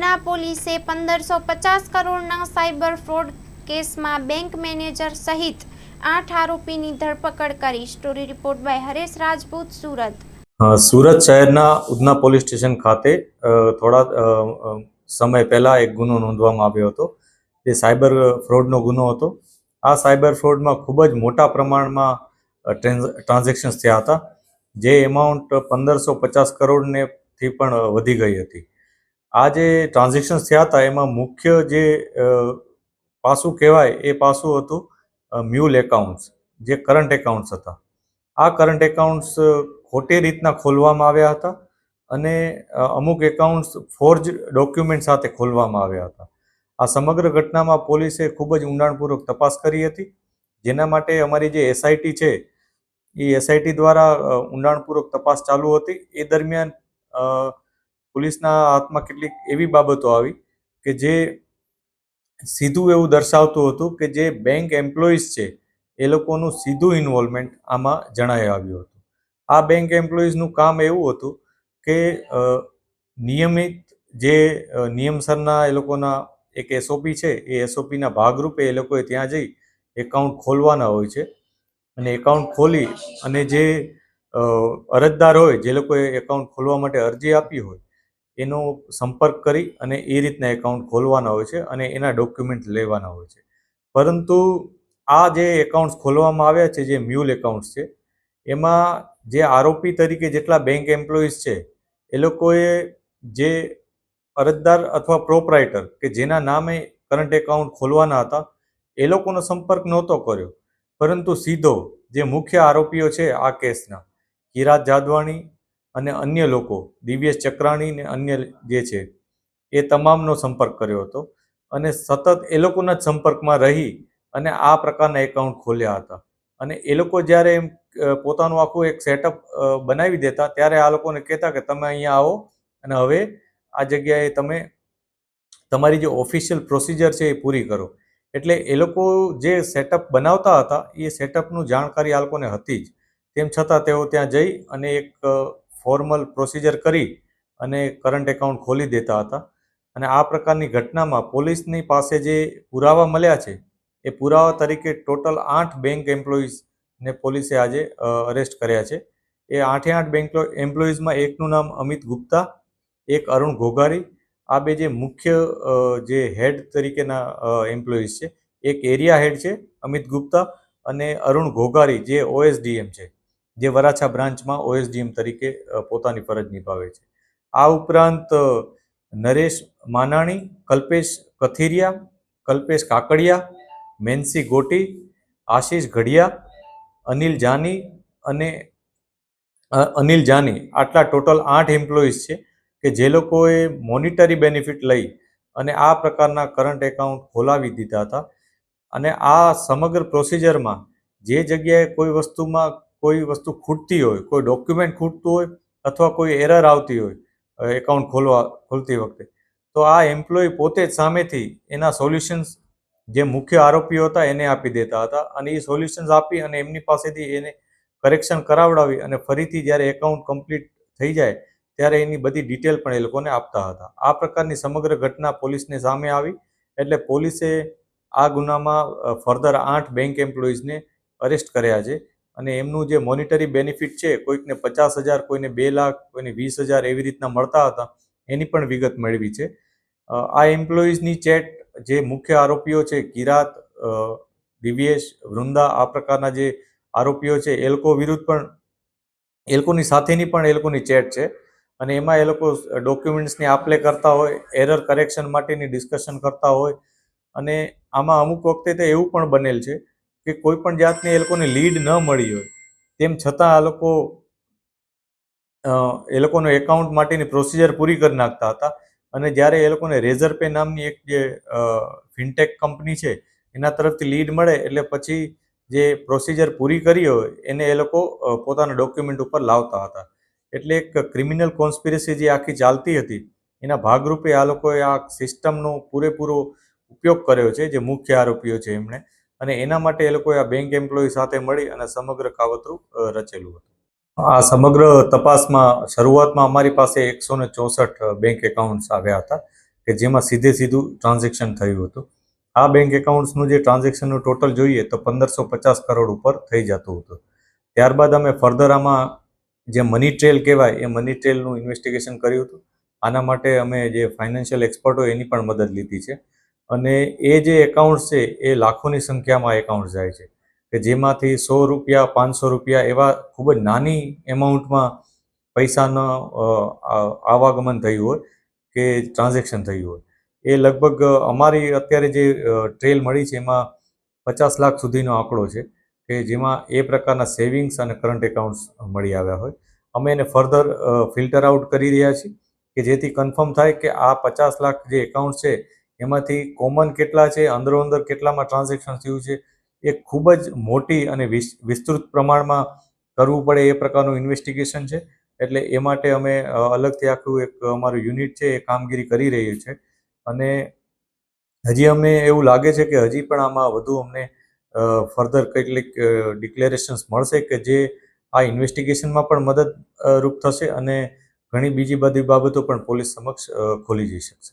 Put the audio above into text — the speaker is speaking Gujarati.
ઉધના પોલીસે પંદરસો પચાસ કરોડના સાયબર ફ્રોડ કેસમાં બેંક મેનેજર સહિત આઠ આરોપીની ધરપકડ કરી. Story report by Haresh Rajput, Surat. Surat શહેરના ઉધના પોલીસ સ્ટેશન ખાતે થોડા સમય પહેલા એક ગુનો નોંધવામાં આવ્યો હતો. જે સાયબર ફ્રોડનો ગુનો હતો. આ સાયબર ફ્રોડમાં ખૂબ જ મોટા પ્રમાણમાં ટ્રાન્ઝેક્શન્સ થયા હતા, જે એમાઉન્ટ પંદરસો પચાસ કરોડને થી પણ વધી ગઈ હતી. આ જે ટ્રાન્ઝેક્શન્સ થયા હતા, એમાં મુખ્ય જે પાસું કહેવાય એ પાસું હતું મ્યુલ એકાઉન્ટ્સ જે કરંટ એકાઉન્ટ્સ હતા. આ કરંટ એકાઉન્ટ્સ ખોટી રીતના ખોલવામાં આવ્યા હતા અને અમુક એકાઉન્ટ્સ ફોર્જ ડોક્યુમેન્ટ સાથે ખોલવામાં આવ્યા હતા. આ સમગ્ર ઘટનામાં પોલીસે ખૂબ જ ઊંડાણપૂર્વક તપાસ કરી હતી, જેના માટે અમારી જે એસઆઈટી છે, એ એસઆઈટી દ્વારા ઊંડાણપૂર્વક તપાસ ચાલુ હતી. એ દરમિયાન પોલીસના હાથમાં કેટલીક એવી બાબતો આવી કે જે સીધું એવું દર્શાવતું હતું કે જે બેંક એમ્પ્લોઈઝ છે, એ લોકોનું સીધું ઇન્વોલ્વમેન્ટ આમાં જણાઈ આવ્યું હતું. આ બેંક એમ્પ્લોઈઝનું કામ એવું હતું કે નિયમિત જે નિયમસરના એ લોકોના એક એસઓપી છે, એ એસઓપીના ભાગરૂપે એ લોકોએ ત્યાં જઈ એકાઉન્ટ ખોલવાના હોય છે. અને એકાઉન્ટ ખોલી અને જે અરજદાર હોય, જે લોકોએ એકાઉન્ટ ખોલવા માટે અરજી આપી હોય એનો સંપર્ક કરી અને એ રીતના એકાઉન્ટ ખોલવાના હોય છે અને એના ડોક્યુમેન્ટ લેવાના હોય છે. પરંતુ આ જે એકાઉન્ટ્સ ખોલવામાં આવ્યા છે, જે મ્યુલ એકાઉન્ટ્સ છે, એમાં જે આરોપી તરીકે જેટલા બેંક એમ્પ્લોઈઝ છે, એ લોકોએ જે અરજદાર અથવા પ્રોપરાઇટર કે જેના નામે કરંટ એકાઉન્ટ ખોલવાના હતા, એ લોકોનો સંપર્ક નહોતો કર્યો. પરંતુ સીધો જે મુખ્ય આરોપીઓ છે આ કેસના કિરાત જાદવાણી અને અન્ય લોકો, દિવ્યેશ ચક્રાણી ને અન્ય જે છે, એ તમામનો સંપર્ક કર્યો હતો. અને સતત એ લોકોના જ સંપર્કમાં રહી અને આ પ્રકારના એકાઉન્ટ ખોલ્યા હતા. અને એ લોકો જ્યારે એમ પોતાનું આખું એક સેટઅપ બનાવી દેતા, ત્યારે આ લોકોને કહેતા કે તમે અહીંયા આવો અને હવે આ જગ્યાએ તમે તમારી જે ઓફિશિયલ પ્રોસિજર છે એ પૂરી કરો. એટલે એ લોકો જે સેટઅપ બનાવતા હતા, એ સેટઅપનું જાણકારી આ લોકોને હતી જ. તેમ છતાં તેઓ ત્યાં જઈ અને એક ફોર્મલ પ્રોસિજર કરી અને કરંટ એકાઉન્ટ ખોલી દેતા હતા. અને આ પ્રકારની ઘટનામાં પોલીસની પાસે જે પુરાવા મળ્યા છે, એ પુરાવા તરીકે ટોટલ આઠ બેંક એમ્પ્લોઈઝને પોલીસે આજે અરેસ્ટ કર્યા છે. એ આઠે આઠ બેંક એમ્પ્લોઈઝમાં એકનું નામ અમિત ગુપ્તા, એક અરુણ ઘોઘારી, આ બે જે મુખ્ય જે હેડ તરીકેના એમ્પ્લોઈઝ છે, એક એરિયા હેડ છે અમિત ગુપ્તા અને અરુણ ઘોઘારી જે ઓએસડીએમ છે. જે વરાછા બ્રાન્ચમાં ઓએસડીએમ તરીકે પોતાની ફરજ નિભાવે છે. આ ઉપરાંત નરેશ માનાણી, કલ્પેશ કથિરિયા, કલ્પેશ કાકડિયા, મેન્સી ગોટી, આશીષ ઘડિયા, અનિલ જાની અને અનિલ જાની. આટલા ટોટલ આઠ એમ્પ્લોઈઝ છે કે જે લોકોએ મોનિટરી બેનિફિટ લઈ અને આ પ્રકારના કરંટ એકાઉન્ટ ખોલાવી દીધા હતા. અને આ સમગ્ર પ્રોસિજરમાં જે જગ્યાએ કોઈ વસ્તુમાં કોઈ વસ્તુ ખૂટતી હોય, કોઈ ડોક્યુમેન્ટ ખૂટતું હોય અથવા કોઈ એરર આવતી હોય એકાઉન્ટ ખોલવા, ખોલતી વખતે, તો આ એમ્પ્લોય પોતે જ સામેથી એના સોલ્યુશન્સ જે મુખ્ય આરોપીઓ હતા એને આપી દેતા હતા અને એ સોલ્યુશન્સ આપી અને એમની પાસેથી એને કરેક્શન કરાવડાવી અને ફરીથી જ્યારે એકાઉન્ટ કમ્પ્લીટ થઈ જાય ત્યારે એની બધી ડિટેલ પણ એ લોકોને આપતા હતા. આ પ્રકારની સમગ્ર ઘટના પોલીસને સામે આવી એટલે પોલીસે આ ગુનામાં ફર્ધર આઠ બેંક એમ્પ્લોઈઝને અરેસ્ટ કર્યા છે. અને એમનું જે મોનિટરી બેનિફિટ છે, કોઈકને પચાસ હજાર, કોઈને બે લાખ, કોઈને વીસ હજાર એવી રીતના મળતા હતા, એની પણ વિગત મેળવી છે. આ એમ્પ્લોઈઝની ચેટ જે મુખ્ય આરોપીઓ છે, કિરાત દિવ્યેશ, વૃંદા, આ પ્રકારના જે આરોપીઓ છે, એ લોકો વિરુદ્ધ પણ, એ લોકોની સાથેની પણ એ લોકોની ચેટ છે. અને એમાં એ લોકો ડોક્યુમેન્ટ્સની આપલે કરતા હોય એરર કરેક્શન માટેની ડિસ્કશન કરતા હોય. અને આમાં અમુક વખતે તો એવું પણ બનેલ છે કે કોઈ પણ જાતની એ લોકોને લીડ ન મળી હોય, તેમ છતાં આ લોકો એ લોકોનો એકાઉન્ટ માટેની પ્રોસિજર પૂરી કરી નાખતા હતા. અને જ્યારે એ લોકોને રેઝર પે નામની એક જે ફિનટેક કંપની છે, એના તરફથી લીડ મળે એટલે પછી જે પ્રોસિજર પૂરી કરી હોય, એને એ લોકો પોતાના ડોક્યુમેન્ટ ઉપર લાવતા હતા. એટલે એક ક્રિમિનલ કોન્સ્પિરસી જે આખી ચાલતી હતી, એના ભાગરૂપે આ લોકોએ આ સિસ્ટમનો પૂરેપૂરો ઉપયોગ કર્યો છે, જે મુખ્ય આરોપીઓ છે એમણે. અને એના માટે એ લોકોએ આ બેંક એમ્પ્લોયી સાથે મળી અને સમગ્ર કાવતરું રચેલું હતું. આ સમગ્ર તપાસમાં શરૂઆતમાં અમારી પાસે એકસો ને ચોસઠ બેંક એકાઉન્ટ્સ આવ્યા હતા કે જેમાં સીધે સીધું ટ્રાન્ઝેક્શન થયું હતું. આ બેંક એકાઉન્ટ્સનું જે ટ્રાન્ઝેક્શનનું ટોટલ જોઈએ તો પંદરસો પચાસ કરોડ ઉપર થઈ જતું હતું. ત્યારબાદ અમે ફર્ધર આમાં જે મની ટ્રેલ કહેવાય એ મની ટ્રેલનું ઇન્વેસ્ટિગેશન કર્યું હતું. આના માટે અમે જે ફાઇનાન્શિયલ એક્સપર્ટ હોય એની પણ મદદ લીધી છે. અને એ જે એકાઉન્ટ્સ છે, એ લાખોની સંખ્યામાં એકાઉન્ટ્સ જાય છે. કે જેમાંથી સો રૂપિયા, પાંચસો રૂપિયા એવા ખૂબ જ નાની એમાઉન્ટમાં પૈસાનો આવાગમન થયું હોય કે ટ્રાન્ઝેક્શન થયું હોય. એ લગભગ અમારી અત્યારે જે ટ્રેલ મળી છે, એમાં પચાસ લાખ સુધીનો આંકડો છે કે જેમાં એ પ્રકારના સેવિંગ્સ અને કરંટ એકાઉન્ટ્સ મળી આવ્યા હોય. અમે એને ફર્ધર ફિલ્ટર આઉટ કરી રહ્યા છીએ કે જેથી કન્ફર્મ થાય કે આ પચાસ લાખ જે એકાઉન્ટ છે એમાંથી કોમન કેટલા છે અંદરો અંદર કેટલામાં ટ્રાન્ઝેક્શન થયું છે, એ ખૂબ જ મોટી અને વિસ્તૃત પ્રમાણમાં કરવું પડે એ પ્રકારનું ઇન્વેસ્ટિગેશન છે. એટલે એ માટે અમે અલગથી આખું એક અમારું યુનિટ છે, એ કામગીરી કરી રહ્યું છે. અને હજી અમને એવું લાગે છે કે હજી પણ આમાં વધુ અમને ફર્ધર કેટલીક ડિક્લેરેશન્સ મળશે કે જે આ ઇન્વેસ્ટિગેશનમાં પણ મદદ રૂપ થશે અને ઘણી બીજી બધી બાબતો પણ પોલીસ સમક્ષ ખોલી જઈ શકશે.